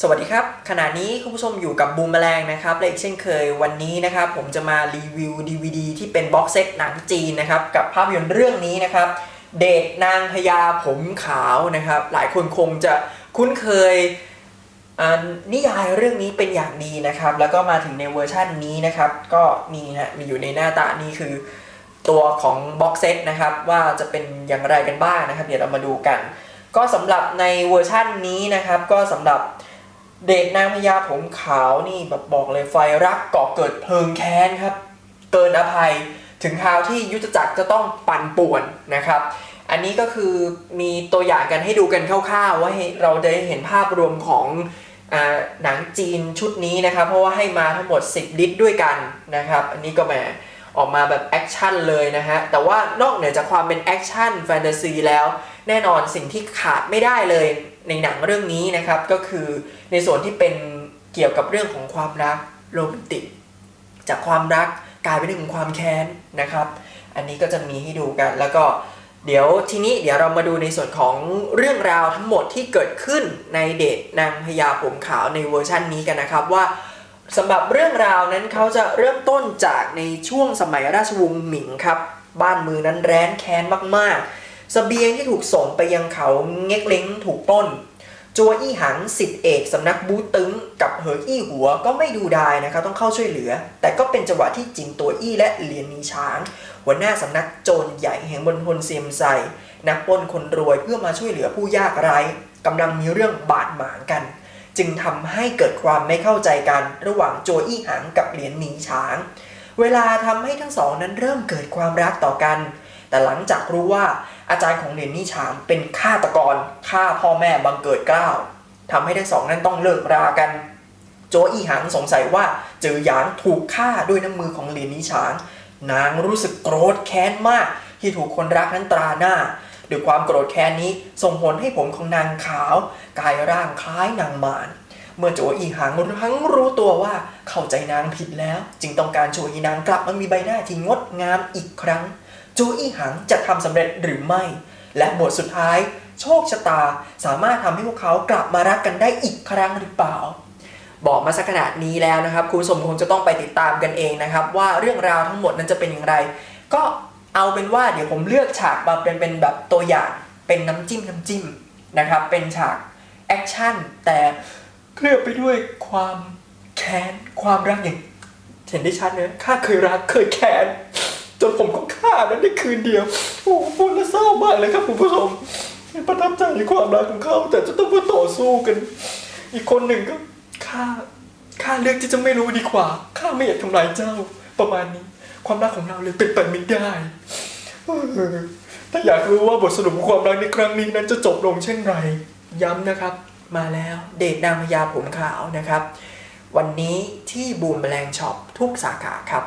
สวัสดีครับ ขณะนี้คุณผู้ชมอยู่กับบูมแมลงนะครับและอีกเช่นเคยวันนี้นะครับ ผมจะมารีวิว DVD ที่เป็นบ็อกเซตหนังจีนนะครับ กับภาพยนตร์เรื่องนี้นะครับ เดทนางพญาผมขาวนะครับ หลายคนคงจะคุ้นเคยอ่านิยายเรื่องนี้เป็นอย่างดีนะครับ แล้วก็มาถึงในเวอร์ชันนี้นะครับ ก็นี่ฮะมีอยู่ในหน้าตานี่คือตัวของบ็อกเซตนะครับว่าจะเป็นอย่างไรกันบ้างนะครับ เดี๋ยวเรามาดูกัน ก็สำหรับในเวอร์ชั่นนี้นะครับ ก็สำหรับ เดทนางพญาผมขาวนี่แบบบอกเลยไฟรักก่อเกิดเพลิงแค้นครับ เกินอภัยถึงคราวที่ยุทธจักรจะต้องปั่นป่วนนะครับ อันนี้ก็คือมีตัวอย่างกันให้ดูกันคร่าวๆ ว่าเราได้เห็นภาพรวมของอหนังจีนชุดนี้นะครับ เพราะว่าให้มาทั้งหมด 10 ลิตรด้วยกันนะครับ อันนี้ก็แหมออกมาแบบแอคชั่นเลยนะฮะ แต่ว่านอกเหนือจากความเป็นแอคชั่นแฟนตาซีแล้ว แน่นอนสิ่งที่ขาดไม่ได้เลย ในหนังเรื่องนี้นะครับก็คือในส่วนที่เป็นเกี่ยวกับเรื่องของความรักโรแมนติก จากความรักกลายเป็นเรื่องของความแค้นนะครับ อันนี้ก็จะมีให้ดูกัน แล้วก็เดี๋ยวทีนี้เดี๋ยวเรามาดูในส่วนของเรื่องราวทั้งหมดที่เกิดขึ้นในเดทนางพญาผมขาวในเวอร์ชันนี้กันนะครับว่าสำหรับเรื่องราวนั้นเขาจะเริ่มต้นจากในช่วงสมัยราชวงศ์หมิงครับ บ้านเมืองนั้นแร้นแค้นมากๆ เสบียงที่ถูกส่งไปยังเขาเง็กเล้งถูกปล้น จัวอี้หังสิทธิเอกสำนักบูตึงกับเหออี้หัวก็ไม่ดูดายนะครับต้องเข้าช่วยเหลือ แต่ก็เป็นจังหวะที่จินตัวอี้และเหลียนมีช้าง หัวหน้าสำนักโจรใหญ่แห่งบนพลเซียมไซนักปล้นคนรวยเพื่อมาช่วยเหลือผู้ยากไร้กำลังมีเรื่องบาดหมางกัน จึงทำให้เกิดความไม่เข้าใจกันระหว่างโจอี้หังกับเหลียนหนีช้าง เวลาทำให้ทั้งสองนั้นเริ่มเกิดความรักต่อกัน แต่หลังจากรู้ว่าอาจารย์ของเหรียญนี่ฉางเป็นฆาตกรฆ่าพ่อแม่บังเกิดเกล้าวทำให้ทั้งสองนั้นต้องเลิกรากัน โจอี้หังสงสัยว่าเจอหยางถูกฆ่าด้วยน้ำมือของเหรียญนี้างนางรู้สึกโกรธแค้นมากที่ถูกคนรักนั้นตราหน้าด้วยความโกรธแค้นนี้ส่งผลให้ผมของนางขาวกายร่างคล้ายนางมารเมื่อโจอีหังทั้งรู้ตัวว่าเข้าใจนางผิดแล้ว จึงต้องการโจอีนางกลับมามีใบหน้าที่งดงามอีกครั้ง จูอี้หังจะทำสำเร็จหรือไม่ และบทสุดท้าย โชคชะตาสามารถทำให้พวกเขากลับมารักกันได้อีกครั้งหรือเปล่า บอกมาสักขนาดนี้แล้วนะครับ คุณผู้ชมคงจะต้องไปติดตามกันเองนะครับ ว่าเรื่องราวทั้งหมดนั้นจะเป็นอย่างไร ก็เอาเป็นว่าเดี๋ยวผมเลือกฉากมาเป็นเป็นแบบตัวอย่างเป็นน้ำจิ้มน้ำจิ้มนะครับ เป็นฉากแอคชั่นแต่เคลือบไปด้วยความแค้นความรักอย่างเห็นได้ชัดเลยข้าเคยรักเคยแค้น จนผมก็ฆ่านั้นในคืนเดียว โอ้โหพูดแล้วเศร้ามากเลยครับคุณผู้ชม ประทับใจในความรักของเขา แต่จะต้องมาต่อสู้กัน อีกคนหนึ่งก็ข้าข้าเลือกที่จะไม่รู้ดีกว่าข้าไม่อยากทำลายเจ้าประมาณนี้ ความรักของเราเลยเป็นไปไม่ได้เออถ้าอยากรู้ว่าบทสรุปของความรักในครั้งนี้นั้นจะจบลงเช่นไร ย้ำนะครับ มาแล้วเดทนางพญาผมขาวนะครับ วันนี้ที่บูมแมลงช็อปทุกสาขาครับ